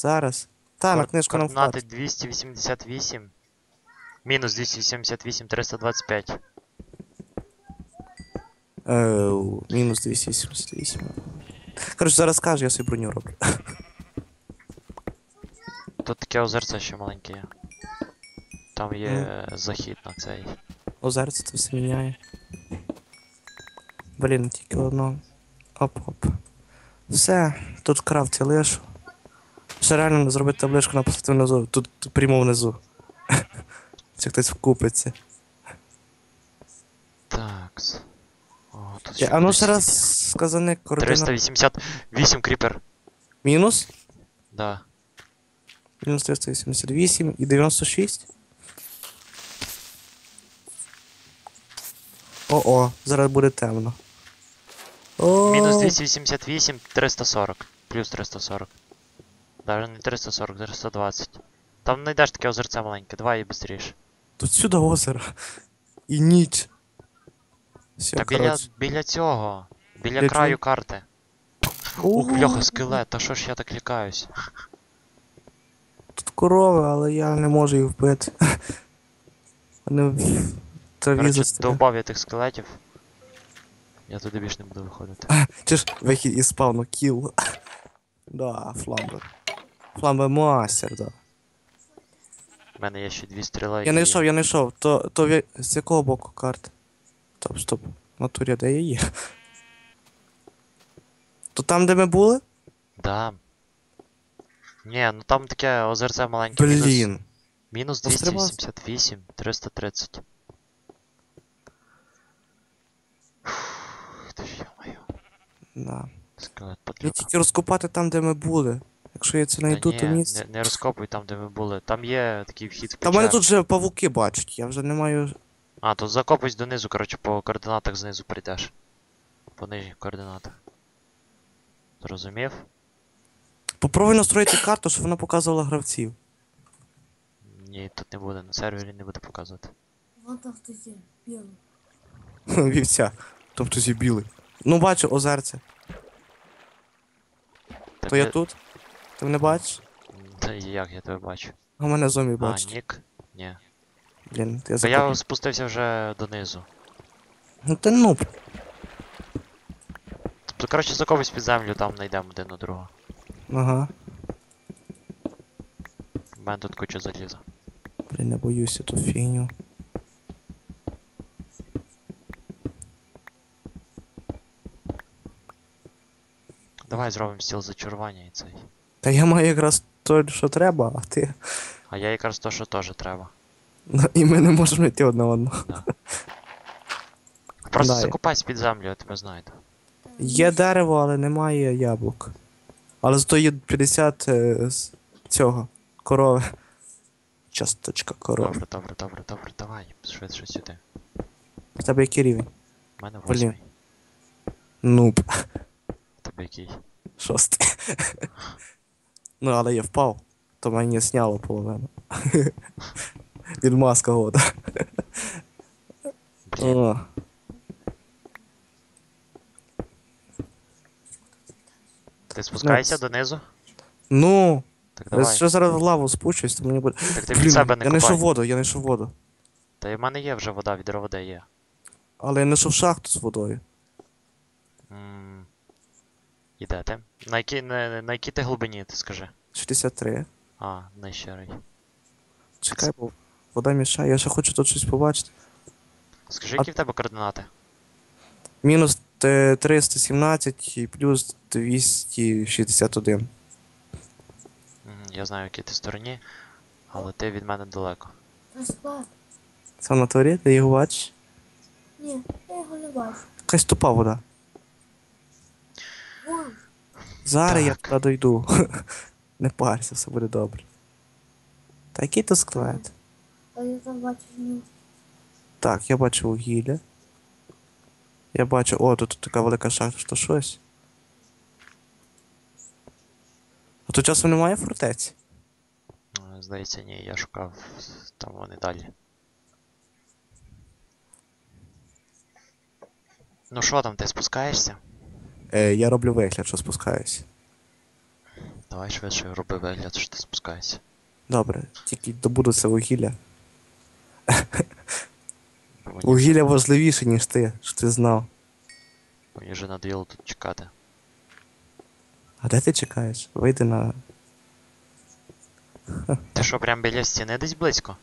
Зараз. Та, на книжку нам Координати хватить. 288. Мінус 288, 325. Е, мінус 288. Коротше, зараз скажу, я собі броню роблю. Тут таке озерце ще маленьке є. Там є Ну. захід на цей. Озерце це все міняє. Блін, тільки одно. Оп-оп. Все, тут крафті лишу. Ще реально зробити табличку написати внизу. Тут, тут прямо внизу. Чи хтось вкупиться. Такс. О, тут А ну ще раз сидіти. координат. 388 кріпер. Мінус? Да. Мінус 388 і 96. О-о, зараз буде темно. О, Мінус 288, 340. Плюс 340. Даже не 340, 320. Там знайдеш таке озерце маленьке, давай і быстріше. Тут сюди озеро. І ніч. Все, Та біля, коротше. біля цього. Біля Біля краю чого? карти. Ух, бляха, скелет, та що ж я так лякаюсь? Тут корови, але я не можу їх вбити. Вони в траві Короче, застряли. довбав я тих скелетів. Я туди більше не буду виходити. Чи ж вихід із спавну кіл. Да, фламбер. Фламбер мастер, да. У мене є ще дві стріли. Я не і- йшов, я не йшов. То, то ві- з якого боку карти? Стоп, стоп. Натурі, де я є? То там, де ми були? Да. Ні, ну там таке озерце маленьке. Блін. мінус Пострибав. 288, 330. Ух, Ти ж йо-моє. Да. Я тільки розкопати там, де ми були. Якщо я це Та знайду, ні, то місце. не, не розкопуй там, де ми були. Там є такий вхід в Та мене тут вже павуки бачать, я вже не маю. А, то закопуйся донизу, коротше, по координатах знизу прийдеш. По нижніх координатах. Зрозумів? Попробуй настроїти карту, щоб вона показувала гравців. Ні, тут не буде, на сервері не буде показувати. Вон там хтось є, білий. Вівця. Тобто зі білий. Ну бачу, озерце. То я тут? Ти мене бачиш? Та як я тебе бачу? А мене зомбі бачить. А, нік? Ні. Блін, я Та я спустився вже донизу. Ну ти нуб. Тобто, коротше, закопуйся під землю, там знайдемо один на другого. Ага. У мене тут куча заліза. Блін, я боюся ту фігню. Давай зробимо стіл зачарування і цей. Та я маю якраз то, що треба, а ти. А я якраз то, що теж треба. Ну, І ми не можемо знайти одне одного. Просто Да, я- закопайся під землю, я тебе знайду. Є дерево, але немає яблук. Але зато є 50 е, з цього корови. Часточка корови. Добре, добре, добре, добре, давай, швидше сюди. В тебе який рівень? У мене Блін. восьмий. Нуб. Який? Шостий. ну, але я впав. То мені сняло половину. Від маска года. О, Ти спускайся донизу? Ну, Так я давай. ще зараз в лаву спущусь, то мені буде. Так ти Блін, від себе не я знайшов воду, я знайшов воду. Та й в мене є вже вода, відро води є. Але я знайшов шахту з водою. М, Іде ти? На якій, на, на якій ти глибині, ти скажи? 63. А, нижче. Чекай, бо вода мішає, я ще хочу тут щось побачити. Скажи, А- які в тебе координати? Мінус е, 317 і плюс 261. Мгм, Я знаю, в якій ти стороні, але ти від мене далеко. В натурі, ти його бачиш? Ні, я його не бачу. Якась тупа вода. Зараз я туди дойду. Не парся, все буде добре. Та який то склад? А я там бачу ну, Так, я бачу вугілля. Я бачу, о, тут така велика шахта, що щось. А тут часом немає фортеці. Е, Здається, ні, я шукав там вони далі. Ну що там, ти спускаєшся? Е, я роблю вигляд, що спускаюсь. Давай швидше роби вигляд, що ти спускаєшся. Добре, тільки добуду це вугілля. Мені, Вугілля важливіше, ніж ти, що ти знав. мені вже надоїло тут чекати. А де ти чекаєш? Вийди на. Ти що, прям біля стіни десь близько?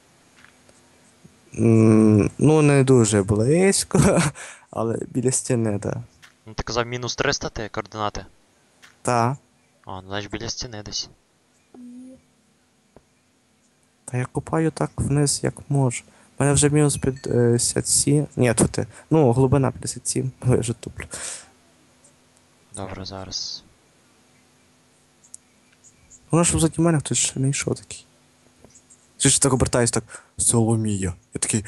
М, Ну, не дуже близько, але біля стіни, так. Ну ти казав мінус 300 ти координати. Та. А, ну значить біля стіни десь. Та я копаю так вниз, як можу. У мене вже мінус 57. Ні, тут ти. Ну, глибина 57. Ой, я вже туплю. Добре, зараз. Воно ж позаді мене хтось ще не йшов такий. Чи ж так обертаюсь так. Соломія. Я такий.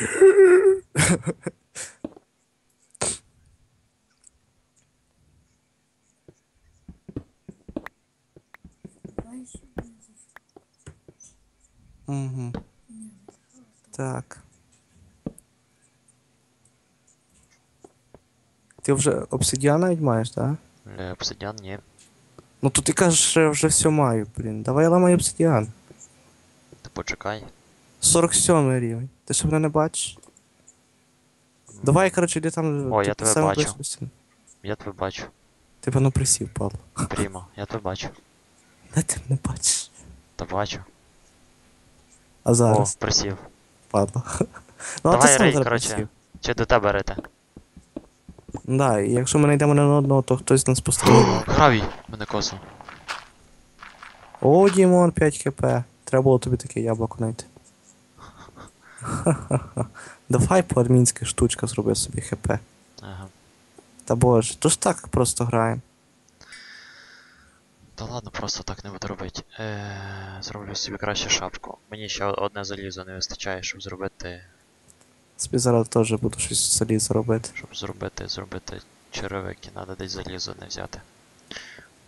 Угу. Так. Ти вже обсидіан навіть маєш, так? Е, Обсидіан, ні. Ну то ти кажеш, що я вже все маю, блін. Давай я ламаю обсидіан. Ти почекай. 47 рівень. Ти що мене не бачиш? Давай, коротше, йди там. О, я тебе бачу. близько. Я тебе бачу. Ти певно присів, Павло. Прямо, я тебе бачу. Де ти мене бачиш? Та бачу. А О, зараз, присів. Павло. Ну, а Давай, ти сам Рей, зараз коротше. присів. Чи до тебе рити? Да, і якщо ми не йдемо на одного, то хтось нас постріляє. Гравій, мене косо. О, Дімон, 5 хп. Треба було тобі таке яблуко знайти. Давай по армінська штучка зроби собі хп. Ага. Та боже, то ж так просто граємо. Та ладно, просто так не буду робити. Е, зроблю собі краще шапку. Мені ще одне залізо не вистачає, щоб зробити. Собі зараз теж буду щось залізо робити. Щоб зробити, зробити черевики, треба десь залізо не взяти.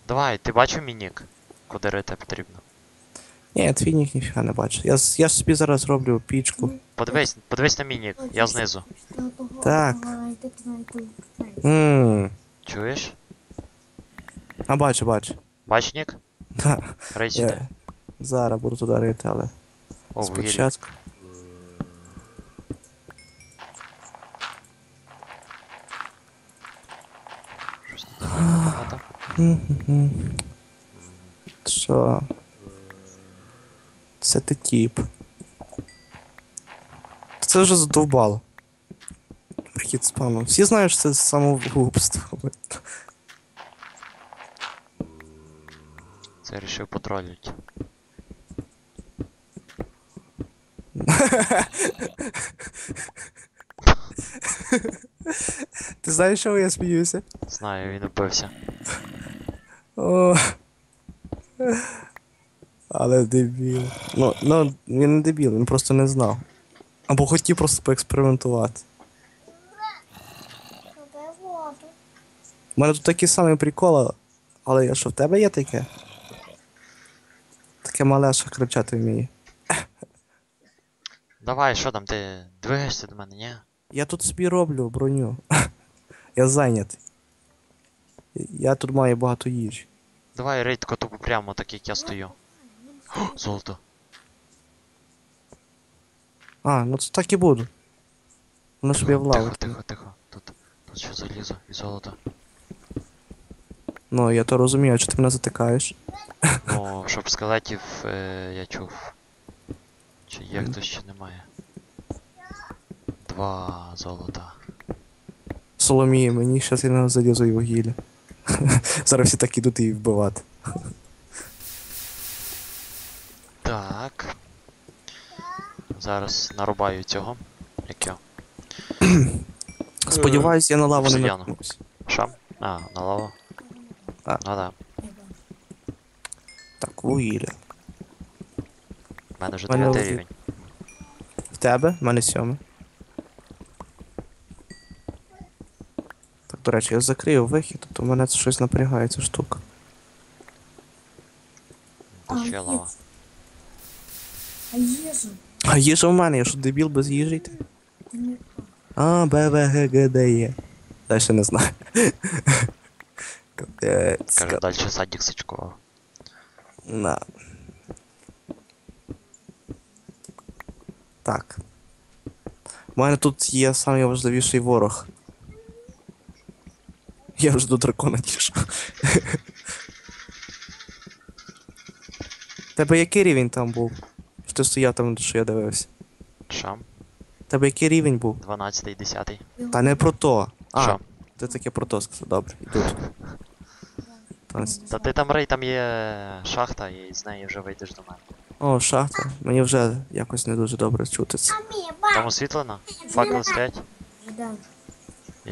Давай, ти бачив мій нік? Куди рити потрібно? Ні, твій нік ніфіга не бачу. Я, я ж собі зараз зроблю пічку. Подивись, подивись на мій нік, я знизу. Так. Ммм. Чуєш? А бачу, бачу. Бач нік? Да. Сюди. Я зараз буду туди рити, але О, спочатку. Що? Це ти тіп. Це вже задовбало. Прихід спану. Всі знають, що це самогубство. Це рішив потролити. Ти знаєш, що я сміюся? Знаю, він убився. О. Але дебіл. Ну, ну, він не дебіл, він просто не знав. Або хотів просто поекспериментувати. У мене тут такі самі приколи, але я що в тебе є таке? Таке мале, що кричати вміє. Давай, що там, ти двигаєшся до мене, ні? Я тут собі роблю броню. я зайнятий. Я тут маю багато їжі. Давай рейд тупо прямо так, як я стою. О, золото. А, ну то так і буду. Воно собі Тихо, влавить. тихо, тихо. Тут, тут ще залізо і золото. Ну, я то розумію, що ти мене затикаєш. Ну, щоб скелетів е, я чув. Чи є хтось чи немає. Два золота. Соломія, мені щас я не залізу і вугілля. Зараз всі так ідуть її вбивати. Так. Зараз нарубаю цього. Як його? Сподіваюсь, я на лаву не Обсидіану. наткнусь. Що? А, на лаву. А. Ну да. Так, вугілля. В мене вже Мене 9 летить. рівень. В тебе? В мене сьомий. Так, до речі, я закрию вихід, то в мене це щось напрягає ця штука. Тут ще лава. А їжу? А їжа в мене, я що дебіл без їжі йти? Ти не А, Б, В, Г, Г, Д, Є. Дальше не знаю. Капець. Каже, далі садик сачкував. На. Так. У мене тут є найважливіший ворог. Я вже до дракона дійшов. Тебе який рівень там був? Що ти стояв там, що я дивився? Що? Тебе який рівень був? 12 10 Та не про то. А, Що? ти таке про то сказав. Добре, с- Та ти там рей, там є шахта, і з неї вже вийдеш до мене. О, шахта. Мені вже якось не дуже добре чути це. Там освітлено? Факели стоять?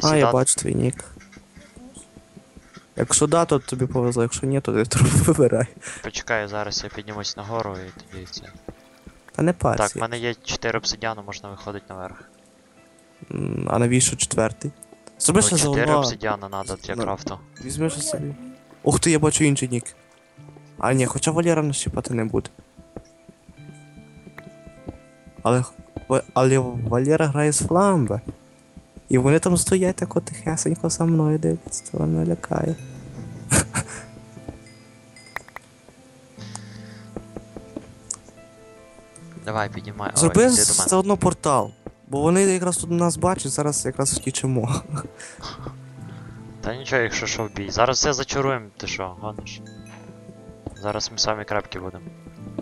А, я бачу твій нік. Якщо да, то тобі повезло, якщо ні, то ти трохи вибирай. Почекаю, зараз я піднімусь нагору і тоді це. Та не Так, парся. в мене є 4 обсидіану, можна виходити наверх. М, А навіщо четвертий? Зроби Ну, ще 4 золота. обсидіана надо для Ну. крафту. Візьми ще собі. Ух ти, я бачу інший нік. А ні, хоча Валера нащипати не буде. Але, але Валера грає з фламби. І вони там стоять так от тихесенько за мною дивляться, то лякає. Давай, піднімай. Зроби все одно портал. Бо вони якраз тут нас бачать, зараз якраз втічемо. Та нічого, якщо що в бій. Зараз все зачаруємо, ти що, гониш? Зараз ми самі крапки будемо.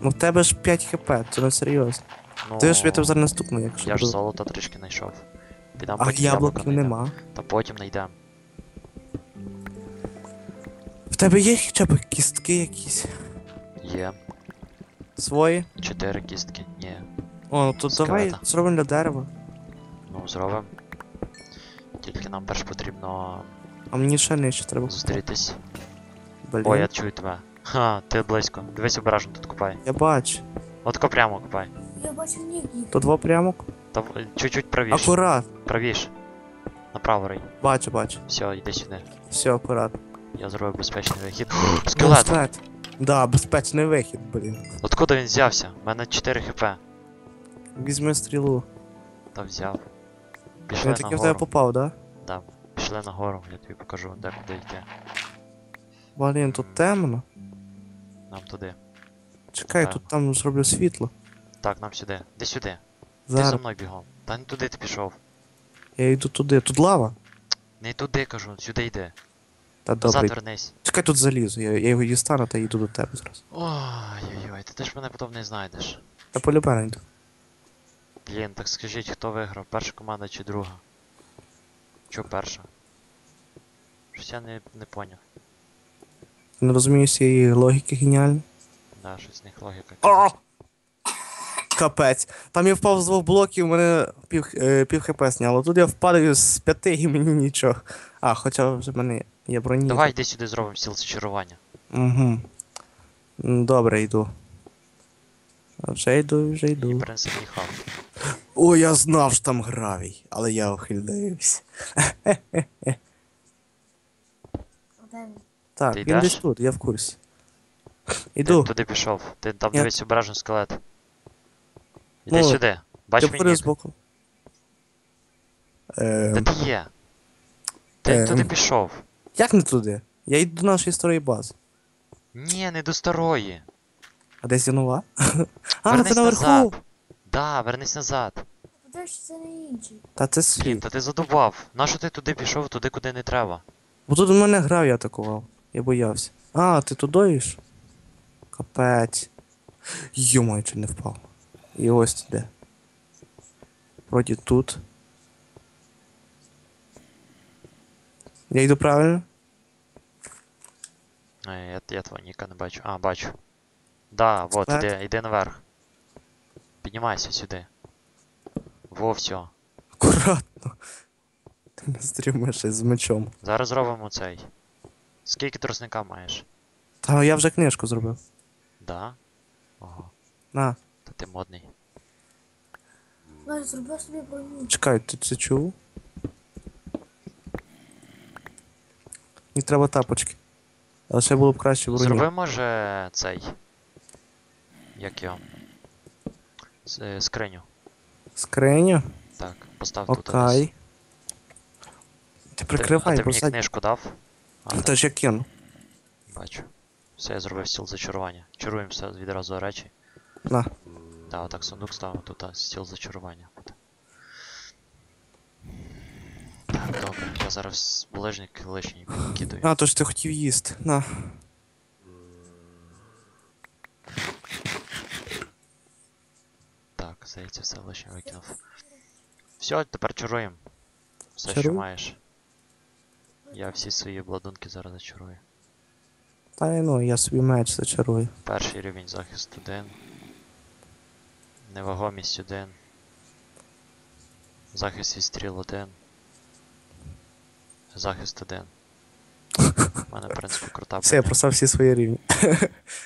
Ну в тебе ж 5 хп, це не серйозно. Ну, Ти ж тебе зараз наступну, якщо. я ж буду. золото трішки знайшов. Підам А потім яблуків найдем. нема. Та потім знайдем. В тебе є хоча б кістки якісь? Є. Свої? Чотири кістки. Ні. О, ну то давай Скелета. зробимо для дерева. Ну, зробимо. Тільки нам перш потрібно А мені ще нижче треба. зустрітись. Блін. О, я чую тебе. Ха, ти близько. Дивись обережно тут копай. Я бачу. Отко прямо копай. Я бачу нік їх. То два прямок. Та чуть-чуть правіш. Акурат. Правіш. Направо рей. Бачу, бачу. Все, йди сюди. Все, акурат. Я зробив безпечний вихід. Скелет! Скелет. Да, безпечний вихід, блін. Откуда він взявся? У мене 4 хп. Візьми стрілу. Та взяв. Пішли Він таки в тебе попав, да? Да. Пішли нагору, я тобі покажу, де куди йти. Блін, тут темно. Нам туди. Чекай, Так. тут там зроблю світло. Так, нам сюди. Де сюди? Ти за Зараз. мною бігом. Та не туди ти пішов. Я йду туди. Тут лава? Не туди кажу, сюди йди. Та Назад добре. вернись. Чекай, тут залізу. Я, я його дістану та йду до тебе зараз. Ой-ой-ой, ти ж мене потім не знайдеш. Та полюбе йду. Блін, так скажіть, хто виграв? Перша команда чи друга? Чо перша? Щось я не, не поняв. Не розумію цієї логіки геніальної. Да, щось з них логіка. О! Капець. Там я впав з двох блоків, мене пів, е, пів хп сняло. Тут я впадаю з п'яти і мені нічого. А, хоча вже в мене є броні. Давай йди сюди зробимо сіл зачарування. Угу. Добре, йду. Вже йду, вже І йду. принцип їхав. О, я знав, що там гравій, але я ухилився. Де він? Так, Ти він йдеш? десь тут, я в курсі. Ти туди пішов. Ти там Я- дивись обережно скелет. Іди Ну, сюди. Бач я мій входив збоку. Де Ем, ти є? Ти Ем. туди пішов. як не туди? Я йду до нашої старої бази. Ні, не до старої. А десь я нова? А, вернись це наверху! назад. Да, вернись назад. Де ж це не інший? Та це Блін, світ. та ти задубав. Нащо ти туди пішов, туди, куди не треба? Бо тут у мене грав, я атакував. Я боявся. А, ти туди йш? Капець. Йомай, чи не впав. І ось ти де. Вроді тут. Я йду правильно? Е, я, я твого ніка не бачу. А, бачу. Да, вот, Так. іди, іди наверх. Піднімайся сюди. Во, все. Акуратно. Стрімиш з мечом. Зараз зробимо цей. Скільки трусника маєш? Та я вже книжку зробив. Да? Ого, На, та ти модний. Навіть зробив собі броню. чекай, ти це чув? Мені треба тапочки. Але ще було б краще броні. Зроби, може, цей. Як його? С- е, Скриню. Скриню? Так, постав тут. Окей. Ти ти- прикривай, ти бо мені ззаді- книжку дав? А, Та ж я кину. бачу. Все, я зробив стіл зачарування. Чаруємо все відразу речі. На. Да, отак сундук ставимо, тут а, стіл зачарування буде. Так, добре, я зараз булежник лишній кидаю. А, то ж ти хотів їсти. На. Так, здається, все лишнє викинув. Все, тепер чаруємо. Все, що маєш. Я всі свої обладунки зараз зачарую. Та ну, я собі меч зачарую. Перший рівень захист 1. Невагомість 1. Захист від стріл 1. Захист 1. У мене, в принципі, крута Все, я броня. просав всі свої рівні.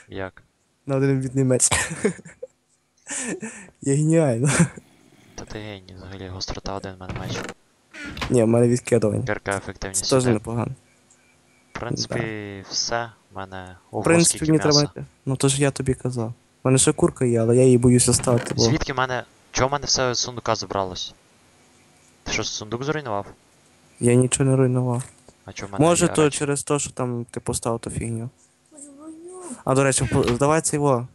Як? На один бідний меч. Я геніально. Та ти геній, взагалі гострота 1 в мене меч. Ні, в мене відкидування. Кірка ефективність Це теж непогано. В принципі, все. В мене В ого, принципі, мені треба. Ну то ж я тобі казав. У мене ще курка є, але я її боюся ставити, бо. Звідки в мене. Чого в мене все з сундука забралось? Ти що, сундук зруйнував? Я нічого не руйнував. А чого в мене Може, є то речі? через те, що там ти поставив ту фігню. А до речі, по- давай це його.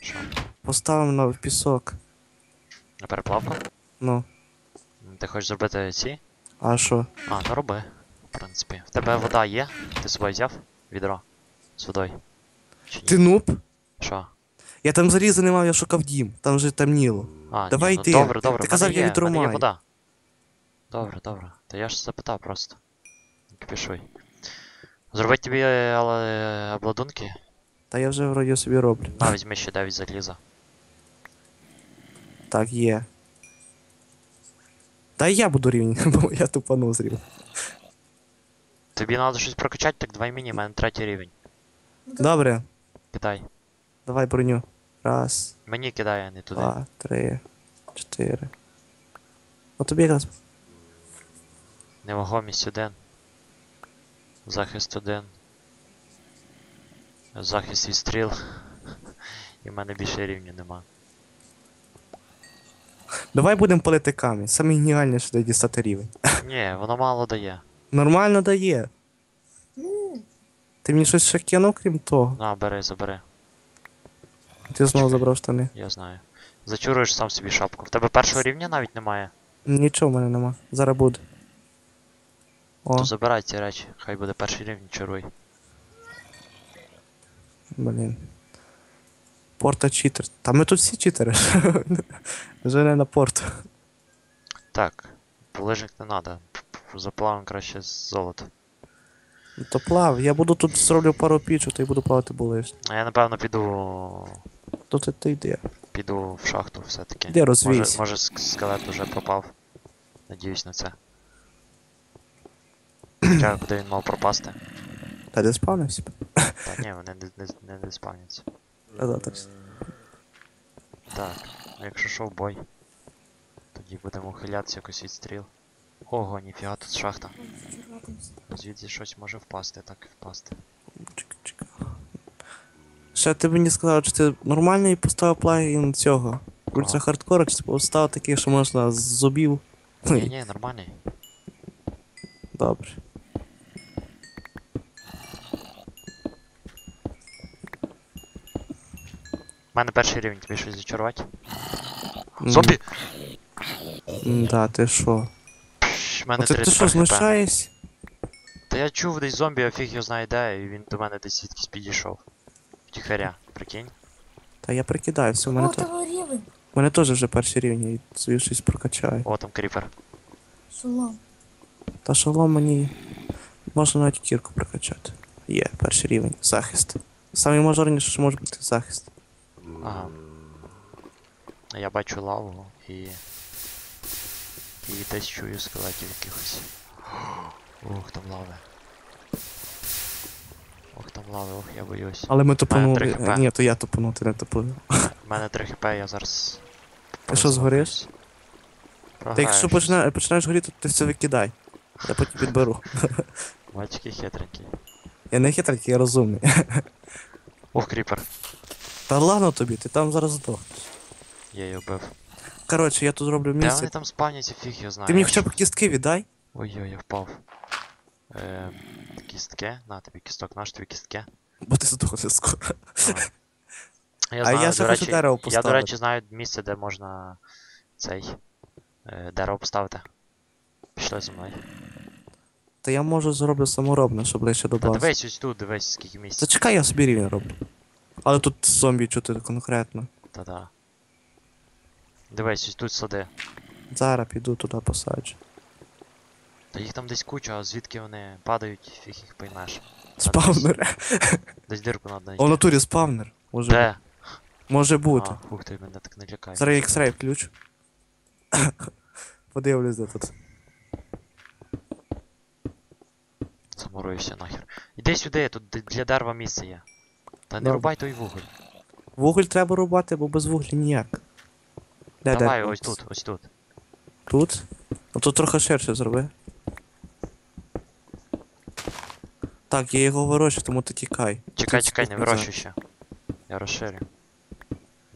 Що? Поставимо на пісок. На переплавку? Ну, Ти хочеш зробити ці? а що? А, ну роби. В принципі. В тебе вода є? Ти з собою взяв? Відро? З водою? Чи ні? Ти нуб? Що? Я там заліза не мав, я шукав дім. Там вже темніло. А, Давай ні, ну, ти. Добре, Ти добре. в казав, мене я є, відро мене є маю. вода. Добре, добре. Та я ж запитав просто. Кипішуй. Зробить тобі е, але обладунки? Та я вже вроді собі роблю. На, візьми ще 9 заліза. Так, є. Та я буду рівень, бо я тупанув з рівня. Тобі треба щось прокачати, так давай мені, в мене третій рівень. Добре, Кидай. давай броню. Раз, Мені кидай, а не туди. два, три, чотири. От тобі якраз. Невагомість 1. Захист 1. Захист від стріл. І в мене більше рівня нема. Давай будемо палити камінь. Саме геніальніше де дістати рівень. Ні, воно мало дає. Нормально дає. Ну, Ти мені щось ще кинув, крім того. На, бери, забери. Ти знову забрав штани. Я знаю. Зачуруєш сам собі шапку. В тебе першого рівня навіть немає. Нічого в мене нема. Зараз буде. О, То забирай ці речі. Хай буде перший рівень, чаруй. блін. Порта читер. Та ми тут всі читери. Вже не на порту. Так, полежник не треба. Заплавим краще з золота. Ну, То плав. Я буду тут зроблю пару пічок, та й буду плавати булиш. А я напевно піду. То ти, ти йди. піду в шахту все-таки. Може, розвійся. може ск- скелет уже пропав. Надіюсь на це. Хоча куди він мав пропасти? Та де спавнився? Та ні, вони не, не, не, не спавняться. Да, так. Так, якщо що в бой. Тоді будемо ухилятися якось від стріл. Ого, ніфіга тут шахта. Звідси щось може впасти, так і впасти. Чекай, чекай. Ще ти мені сказав, чи ти нормальний поставив плагін цього. Ультра хардкора, чи ти поставив такий, що можна з зубів. Ні, ні, нормальний. Добре. Мене перший рівень, тобі щось зачарувати? Зомбі! Да, ти що? Пш, мене Оце 3 ти що, знущаєшся? Та я чув десь зомбі, а фіг його знає де, і він до мене десь звідкись підійшов. Втіхаря, прикинь. Та я прикидаюся, у мене, О, то... рівень. у мене теж вже перший рівень, і собі щось прокачаю. О, там кріпер. Шолом. Та шолом мені можна навіть кірку прокачати. Є, перший рівень. Захист. Самий мажорніший, що може бути захист. Ага. Я бачу лаву і. І десь чую скелетів якихось. Ух, там лави. Ох, там лави, ох, я боюсь. Але ми хп. Ні, то я тупанув, ти не тупанув. У мене 3 хп, я зараз. Ти що, згориш? Та якщо почина... починаєш горіти, то ти все викидай. Я потім підберу. Мальчики хитренький. Я не хитрий, я розумний. Ох, кріпер. Та ладно тобі, ти там зараз здохнеш. Я її вбив. Коротше, я тут зроблю Де вони місце. там спавняться, фіг його знає. Ти мені Я хоча б кістки віддай. Ой-ой, я впав. Ем, кістки? На тобі кісток, наш тобі кістки. бо ти здохнеш скоро. Я А знаю, я ще до хочу речі, дерево Я, до поставити. речі, знаю місце, де можна цей е, дерево поставити. Пішли зі мною. Та я можу зроблю саморобно, щоб ближче до Та бази. дивись ось тут, дивись, скільки місць. Зачекай, я собі рівень роблю. Але тут зомбі чути конкретно. Та-да. Дивись, ось тут сади. Зараз піду туди посаджу. Та їх там десь куча, а звідки вони падають, фіг їх поймеш. Спавнер. Десь дирку надо О, в знайти. натурі спавнер. Може, Де? може бути. А, ух ти, мене так не лякає. Зараз X-Ray включу. Подивлюсь, де тут. Замуруюся нахер. Іди сюди, тут для дерева місце є. Та не Добре. рубай той вуголь. Вуголь треба рубати, бо без вуглі ніяк. Де, Давай, де? ось тут, ось тут. Тут? Ну тут трохи ширше зроби. Так, я його вирощу, тому ти тікай. Чекай, Тут чекай, не тут вирощуй ще. Я розширю.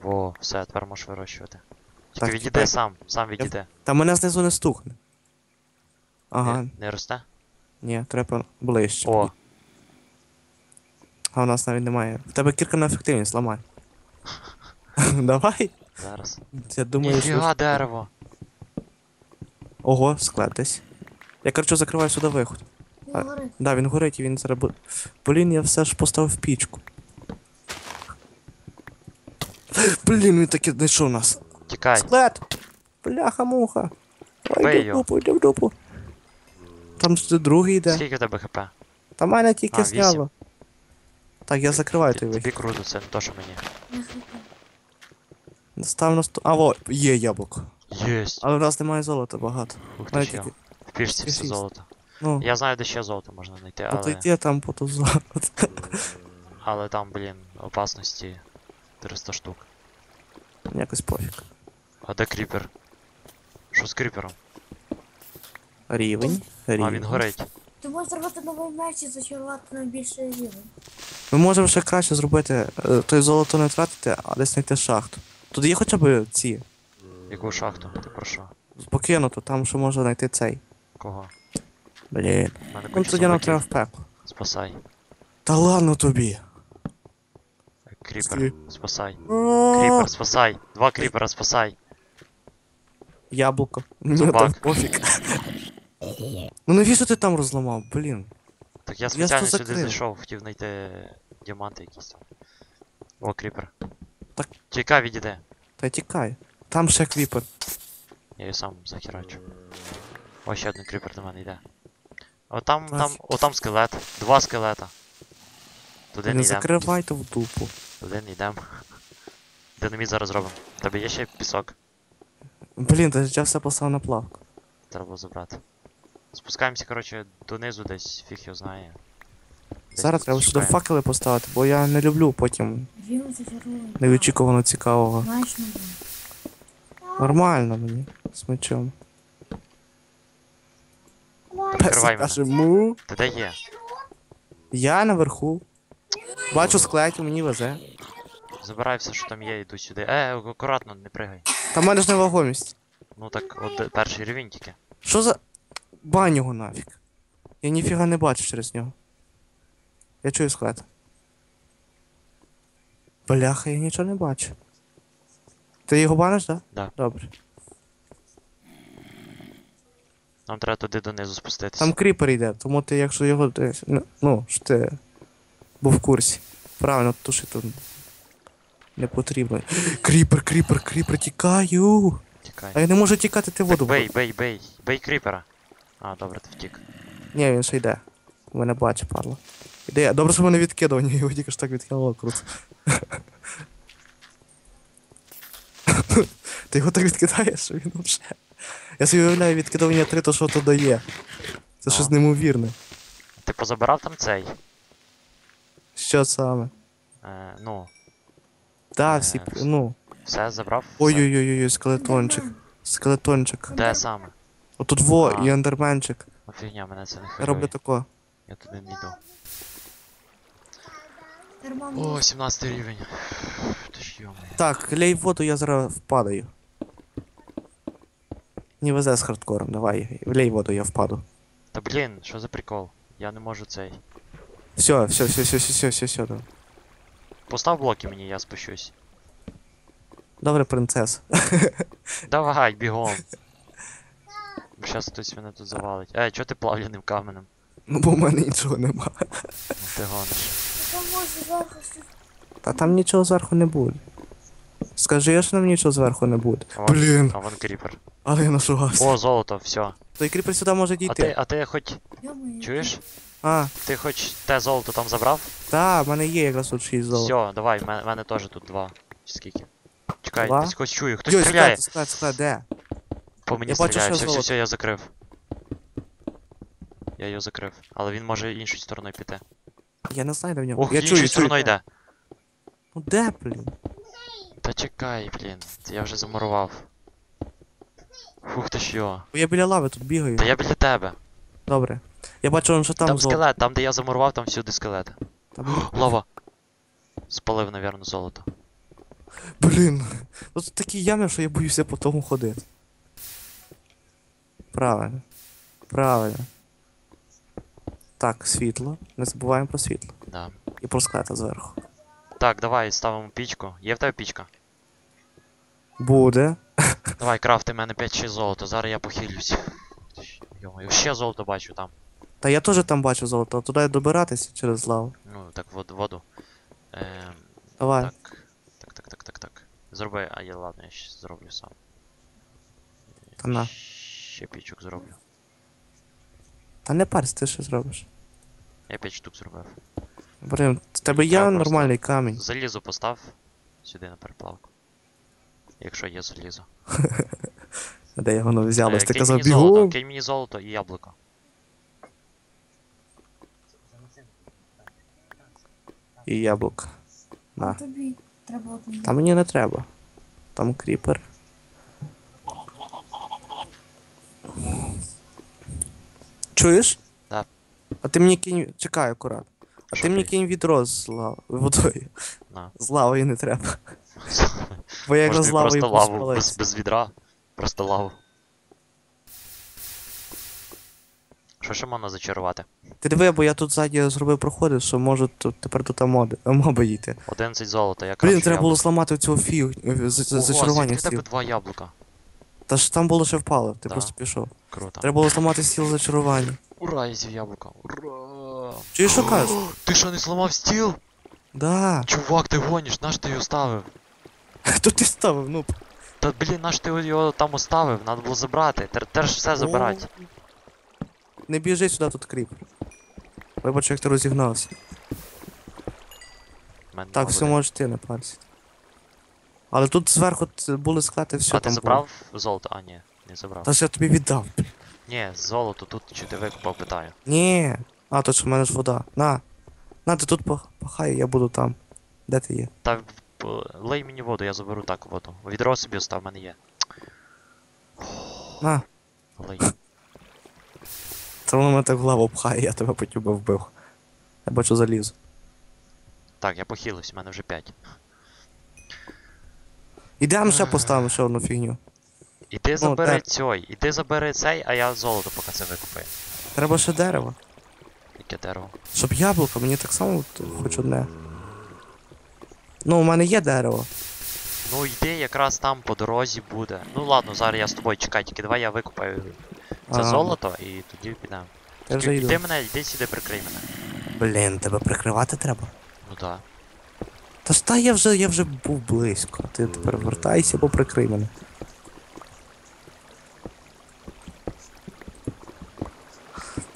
Во, все, тепер можеш вирощувати. Тільки Так, відійди тепер- сам, сам відійди. Та мене знизу не стукне. Ага, Не, не росте? ні, треба ближче. О, А у нас навіть немає. В тебе кірка на ефективність, ламай. Давай. зараз. Я думаю, що. Ніфіга дерево. Ого, склад десь. Я короче закриваю сюди виход. Він А. горить. Да, він горить і він зараз буде. Блін, я все ж поставив пічку. Блін, він таки знайшов нас. Тікай. Склад! Бляха-муха. Ой, йди в дупу, йди в дупу. Там ж другий йде. Скільки у тебе хп? Та мене тільки А, вісім. Так, я закриваю той Тобі вихід. круто, це не то, що мені. Став на сто. А, во, є яблуко. Єсть. Але в нас немає золота багато. Ух ти ще. тільки. В пішці все золото. Ну, Я знаю, де ще золото можна знайти, але, йди там по ту золото. але там, блін, опасності 300 штук. Якось пофіг. А де кріпер? Що з кріпером? Рівень. А, Рівень. він горить. Ти можеш зробити новий меч і зачарувати найбільший рівень. Ми можемо ще краще зробити. е, Той золото не тратити, а десь знайти шахту. Тут є хоча б ці. Яку шахту? Ти про що? Покинуто, там що можна знайти цей. Кого? Блін. У мене Ну куча тоді нам зомбаків. треба в пекло. Спасай. Та ладно тобі. Кріпер, Скрі- спасай. Кріпер. Спасай. Два кріпера, спасай. Яблуко. Мені Собак. там пофіг. Ну навіщо ти там розламав? Блін. Так я спеціально сюди закрив. зайшов, хотів знайти діаманти якісь там. О, кріпер. Так. Чекай, відійде. Та тікай. Там ще кріпер. Я її сам захерачу. О, ще один кріпер до мене йде. О, там, там, о, там скелет. Два скелета. Туди не Не йдем. закривайте в дупу. Туди не йдем. Динаміт зараз робимо. Тебе є ще пісок? Блін, та я все послав на плавку. Треба забрати. Спускаємося, коротше, донизу десь, фіг його знає. Десь Зараз треба сюди шукаємо. факели поставити, бо я не люблю потім Рівень зачарований. невичікувано цікавого. Нормально мені з мечом. Відкривай мене. Каже, му. Ти де є? Я наверху. Бачу склеті, мені везе. Забирай все, що там є, йду сюди. Е, акуратно, не пригай. Та в мене ж невагомість. Ну так, от де- перший рівень тільки. Що за. Бань його нафіг. Я ніфіга не бачу через нього. Я чую склет. Бляха, я нічого не бачу. Ти його баниш, так? Да. Добре. Нам треба туди донизу спуститися. Там кріпер йде, тому ти, якщо його десь. Ну, ну, що ти був в курсі. Правильно, туши тут. Не потрібно. Кріпер, кріпер, кріпер, тікаю. Тікай. А я не можу тікати, ти воду. Так, бей, бей, бей, бей кріпера. А, добре, ти втік. Ні, він ще йде. Мене бачить, падла. Іде. Добре, що мене відкидування, його тільки ж так відкинуло круто. Ти його так відкидаєш, що він вже. Я собі уявляю відкидування 3, то що то дає. Це щось неймовірне. Ти позабирав там цей? Що саме? Е, ну, Да, Е, всі. Ну. все забрав? Ой-ой-ой, скелетончик. Скелетончик. Де саме? Отут во, А. і ендерменчик. Ну, фігня, мене це не Я хвилює. роблю тако. Я туди не йду. О, 17 рівень. Ти ж йоми. Так, лей воду, я зараз впадаю. Не везе з хардкором, давай. Лей воду, я впаду. Та блін, що за прикол? Я не можу цей. Все, все, все, все, все, все, все, все. добре. Постав блоки мені, я спущусь. Добре, принцес. Давай, бігом. Щас хтось мене тут завалить. Ей, чого ти плавляним каменем? Ну, бо в мене нічого нема. Ну ти гониш. Там може зверху щось. Та там нічого зверху не буде. Скажи, що нам нічого зверху не буде. А вон- Блін, А вон кріпер. але я нашугався. О, золото, все. Той кріпер сюди може А ти, дійти. а ти хоч. Йо-моє. Чуєш? А, Ти хоч те золото там забрав? та, в мене є якраз тут 6 золота. Все, давай, в мене, в мене теж тут два. Чи скільки? Чекай, Два? десь когось чую, хтось Йой, стріляє. стріляє, стріляє, стріляє, де? По мені Я бачу, стріляє. що Все, все, золото. все, я закрив. Я його закрив. Але він може іншою стороною піти. Я не знаю, де в нього. Ох, я іншою чую, стороною йде. Ну де, блін? Та чекай, блін. Я вже замурував. Фух ти ж. Бо я біля лави тут бігаю. Та я біля тебе. Добре. Я бачу, що там, Там, золото. скелет, там де я замурував, там всюди скелети. Там... Лава. Спалив, навірно, золото. Блін. Ну тут такі ями, що я боюся по тому ходити. Правильно. Правильно. Так, світло. Не забуваємо про світло. Да. І про склета зверху. Так, давай ставимо пічку. Є в тебе пічка? Буде. Давай, крафти в мене 5-6 золота, зараз я похилюсь. Йо, ще золото бачу там. Та я теж там бачу золото, а туди добиратися через лаву. Ну, так, вод, воду. Ем, Давай. так. Так, так, так, так, так. Зроби, а я ладно, я ще зроблю сам. Та на. Ще пічок зроблю. Та не парься, ти що зробиш. Я 5 штук зробив. Блін, в тебе є Треба нормальний камінь. Залізо постав сюди на переплавку. Якщо є залізо. Де я воно взялось? Е, Ти кинь казав мені золото, кинь мені золото і яблуко. І яблук. На. тобі треба. Та мені не треба. Там кріпер. Чуєш? Да. А ти мені кинь. Чекай акурат. А Що ти мені ти? кинь відро з лав... водою. На. З лавою не треба. Бо я Може якраз з тобі лавою просто лаву без, поспалився. без відра. Просто лаву. Що ще можна зачарувати? Ти диви, бо я тут ззаді зробив проходи, що можуть тут тепер тут моди, моби йти. 11 золота, я Блін, крафчу треба було яблуко. зламати цього фію е, з- з- Ого, зачарування звідки в тебе два яблука. Та ж там було ще впало, ти Да. просто пішов. Круто. Треба було зламати стіл зачарування. Ура, я з'їв яблуко. Ура! Чуєш, що кажеш? Ти що не зламав стіл? Да. Чувак, ти гониш, наш ти його ставив? Тут ти ставив, ну. Та блін, наш ти його там оставив, треба було забрати. Тер, ж все забирати. Не біжи сюди, тут кріп. Вибач, як ти розігнався. Мене Так, нема все води. можеш ти не парся. Але тут зверху були склети, все А ти там забрав золото? А, ні, не забрав. Було. Та ж я тобі віддав. Ні, золото тут чи ти викупав, питаю. Ні. А, тут ж в мене ж вода. На. На, ти тут пахай, я буду там. Де ти є? Та лей мені воду, я заберу так воду. Відро собі остав, в мене є. На. Лей. Це воно мене так в лаву пхає, я тебе потім би вбив. Я бачу залізо. Так, я похилився, в мене вже 5. Ідемо ще поставимо ще одну фігню. Іди забери так. цей, іди забери цей, а я золото поки це викупаю. Треба ще дерево. Яке дерево. Щоб яблуко, мені так само хоч одне. Ну, у мене є дерево. Ну йди якраз там по дорозі буде. Ну ладно, зараз я з тобою чекай, тільки давай я викупаю це А, золото і тоді підемо. Я вже Тільки йду. Іди мене, йди сюди, прикрий мене. Блін, тебе прикривати треба. Ну да. Та ж та я вже, я вже був близько. Ти тепер вертайся, бо прикрий мене.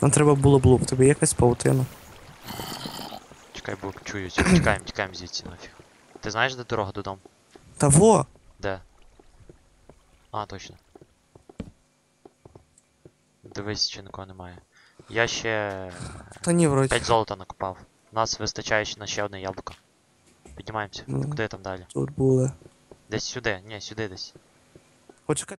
Нам треба було блок, тобі якась паутина. Чекай, бо чую, тікаємо, тікаємо звідси нафіг. Ти знаєш, де дорога додому? Та во! Де? А, точно. Дивись, чи нікого немає. Я ще Та ні, вроді. 5 золота накопав. У нас вистачає ще на ще одне яблуко. Піднімаємося. Ну. Куди там далі? Тут були. Десь сюди, ні, сюди десь. Почекай.